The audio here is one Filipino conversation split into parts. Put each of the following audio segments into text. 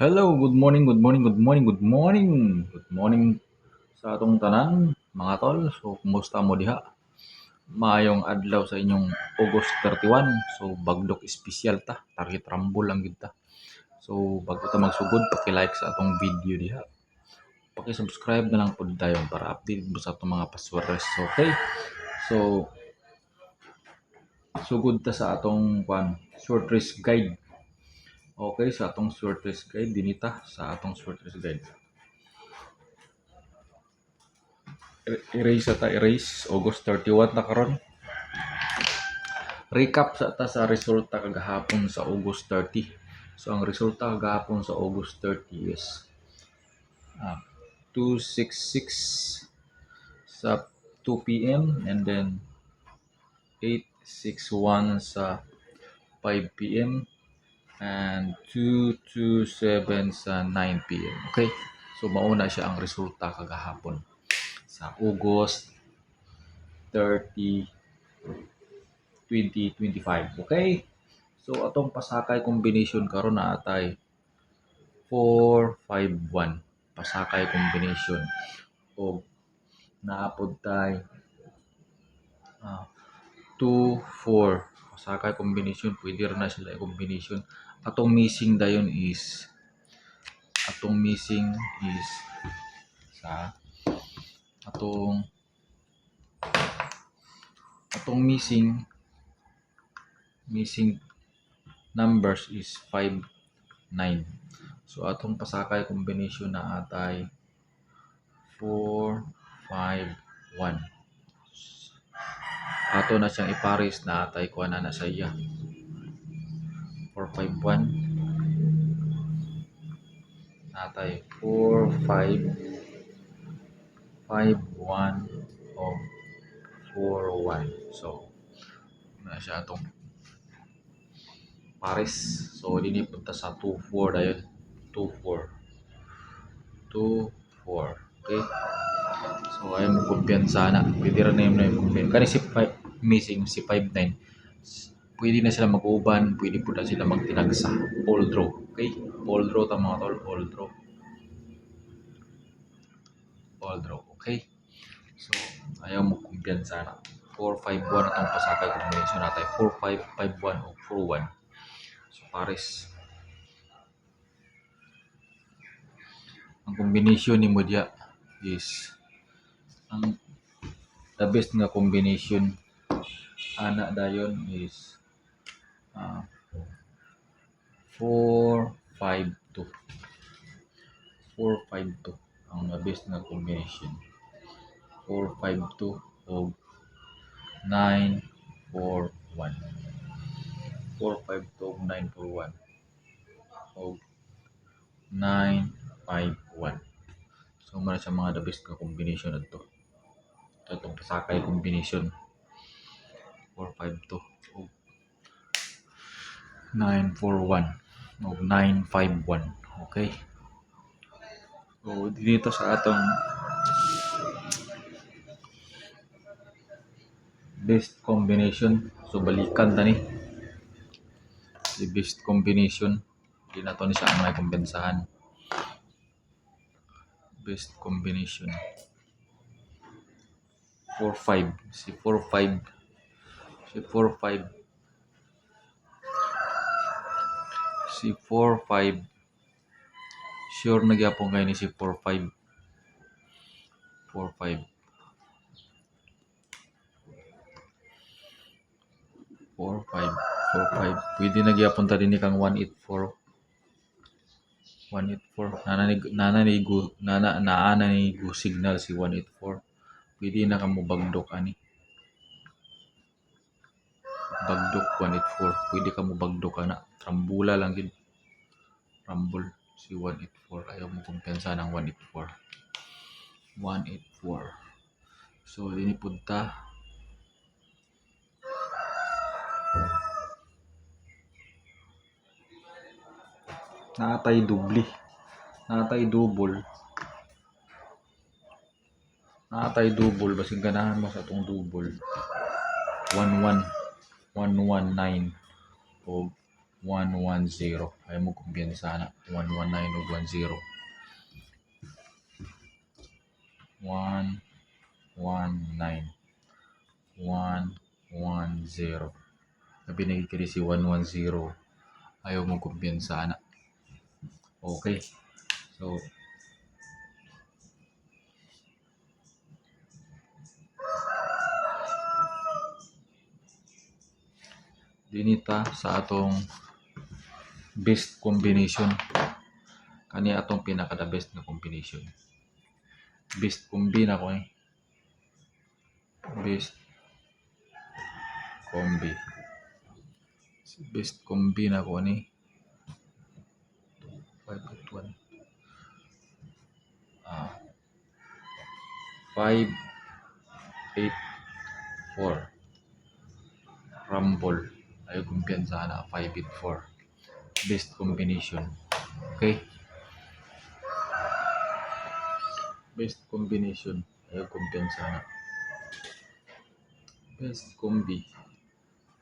Hello, good morning, good morning, good morning, good morning. Good morning sa atong tanan, mga tol. So, kumusta mo diha? Maayong adlaw sa inyong August 31. So, bagdok espesyal ta. Target rumble lang gid. So, bago ta magsugod, paki-like sa atong video diha. Paki-subscribe na lang pod tayo para update mo sa atong mga passwords. Okay? So, sugod ta sa atong kwan, short risk guide. Okay, sa atong short risk guide, dinita sa atong short risk guide. Er- Erase ta erase August 31 ta karon. Recap sa ta sa resulta kagahapon sa August 30. So ang resulta kagahapon sa August 30 is ah, 266 sa 2 p.m. and then 861 sa 5 p.m. and 227 sa 9 p.m. Okay? So mauna siya ang resulta kagahapon sa August 30 2025. Okay? So atong pasakay combination karon na atay 451 pasakay combination o naapod tay 2 4 pasakay combination pwede ra na sila i-combination atong missing dayon is atong missing is sa atong atong missing missing numbers is 5 9 so atong pasakay combination na atay 4 5 1 ato na siyang ipares na atay kuha na na sa iya. 4 5 1 natay 4 5 5 1 o 4 1 so na siya atong pares. So dini punta sa 2 4 dayon 2 4 2 4 okay? So ayaw mo kumpiyansa na. Rin na yun na yung kumpiyansa kani si 5 missing si 5 9 pwede na sila mag-uban pwede po na sila magtinagsa all draw. Okay? All draw ta mga tol all draw. All draw okay? So ayaw mo kumpiyansa na 4 5 1 atong pasakay combination natin 4 5 5 1 o 4 1 so pares. Ang combination ni mo diya is ang the best nga combination ana dayon is ah 4 5 2 4 5 2 ang best nga combination. 4 5 2 o 9 4 1 4 5 2 o 9 4 1 o 9 5 1 so mara sa mga the best nga combination adto ito itong pasakay combination 4 5 2 o 9 4 1 o 9 5 1 okay. So dito sa atong best combination. So balikan tani the best combination. Di na to ni sa mga kumpensahan. Best combination. 4 5 si 4 5 si 4 5 si 4 5 sure na gyapon kay ni si 4 5 4 5 4 5 4 5 pwede na gyapon ta dinhi kang 184 184 nana ni nana naana ni gu signal si 184 pwede na kamo bagdok ani bagdok 184 pwede ka mo bagdok ana. Trambula lang gid rumble si 184 ayaw mo kumpensa ng 184 184 so dini punta. Natay dubli. Natay double natay double basig ganahan mo sa atong double 11 119 o 110 ay mo kumpiyansa na 119 ug 10 119 110 Sabi na kini si 110 ayaw mo kumpiyansa na okay. So dinita sa atong best combination. Kani atong pinaka the best na combination. Best combi na ko eh. Best combi. Best combi na ko ni. 5 ah. 5 8 4 Rumble ayaw kumpiyansa na 584 best combination. Okay? Best combination. Ayaw kumpiyansa na. Best combi.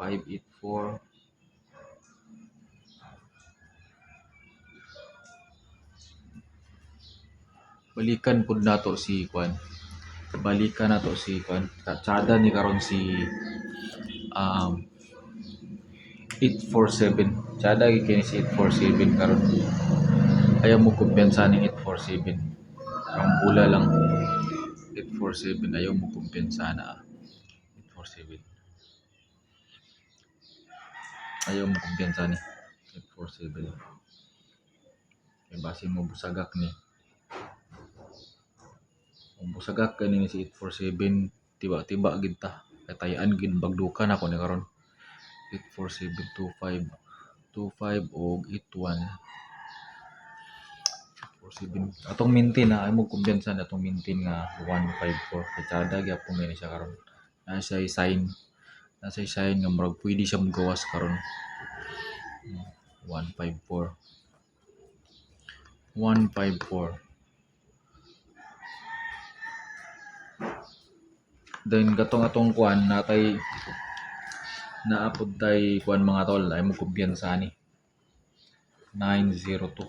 584 balikan pud nato si Kwan. Balikan nato si Kwan. Katsada ni karon si um 847 tsada gyud kini si 847 karon ayaw mo kumpiyansa ning 847 ang bula lang 847 ayaw mo kumpiyansa na 847 ayaw mo kumpiyansa ni 847 kay base mo busagak ni. Kung busagak kani ni si 847 tiba-tiba gid ta kay tayan gid bagdukan ako ni karon 84725 25 og 81 47 atong maintain na ay mo kumbiyansa na atong maintain nga 154 kay tsada gyapon gani siya karon. Na siya sign. Na siya sign nga murag pwede siya mogawas karon. Hmm, 154 154 then katong atong kuan natay naapod tay kuan mga tol ay mo kumpiyansa ni 902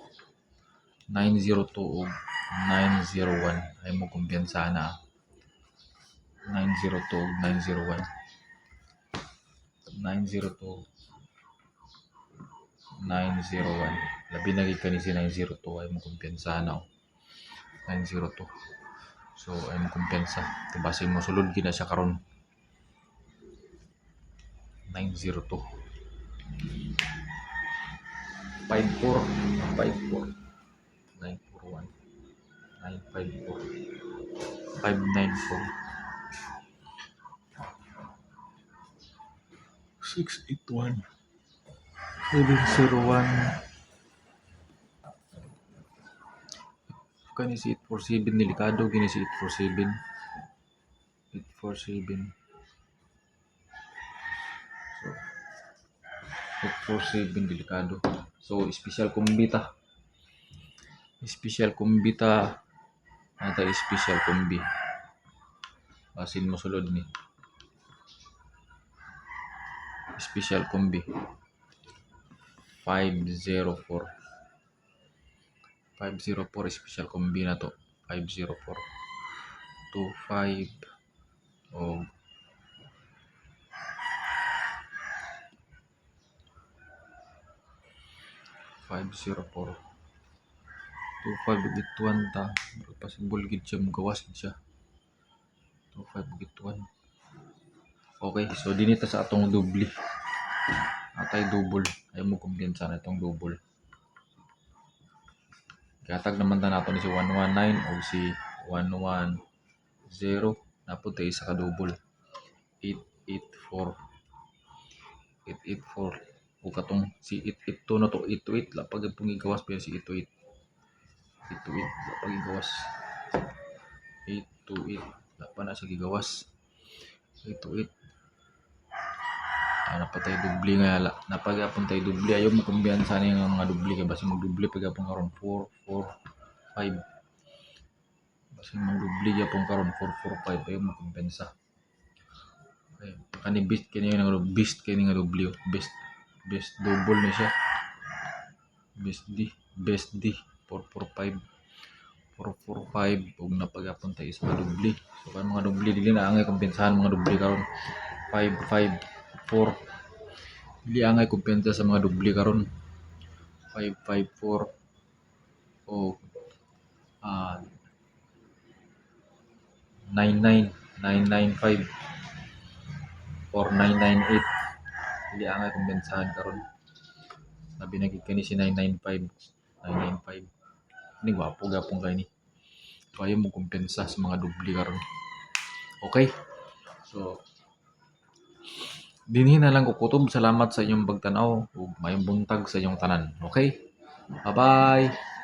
902 ug 901 ay mo kumpiyansa na 902 ug 901 902 901 labi na gid kani si 902 ay mo kumpiyansa na oh. 902 so ay mo kumpiyansa base mo sulod gid na siya karon 902 54 54 941 954 594 681 701 kani si 847 delikado gini si 847 847 Dr. Sabin Delicado. So, special kumbita. Special kumbita. Ata special kumbi. Asin mo sulod ni. Special kumbi. 504. 504 special kumbi na to. 504. 25 o oh, 504 25 ta. Pasibol gid siya magawas gid siya. 25 bugit 1 okay so dinita sa atong dubli. Atay double. Ay mo kumpensa na itong double. Gatag naman ta nato ni si 119 o si 110 napunta isa ka double. 884 884 o katong si 882 na to. 828 lapag pong igawas yun si 828 828 lapag igawas. 828 lapa na sa gigawas. 828 ah, napatay dubli nga ala napagapon tay dubli. Ayaw mo kumbiyansa niya nga mga dubli kay basi magdubli pagapon karon 4 4 5 basi magdubli gyapon karon 4 4 5 ayaw mo kumpensa okay kani beast kini nga beast kini nga dubli. Beast best double ni siya. Best D. Best D. 445 445 ug napagapon tayo sa mga dubli. So kan mga dubli dili na angay kumpensahan mga dubli karon. 554 dili angay kumpensa sa mga dubli karon. 554 o ah. 99 995 4998 dili angay kumpensahan karon sabi na gid kani si 995 995 ni gwapo gapong kay ni kaya mo kumpensa sa mga dubli karon okay? So dinhi na lang ko kutob salamat sa inyong pagtanaw ug mayong buntag sa inyong tanan. Okay? Bye bye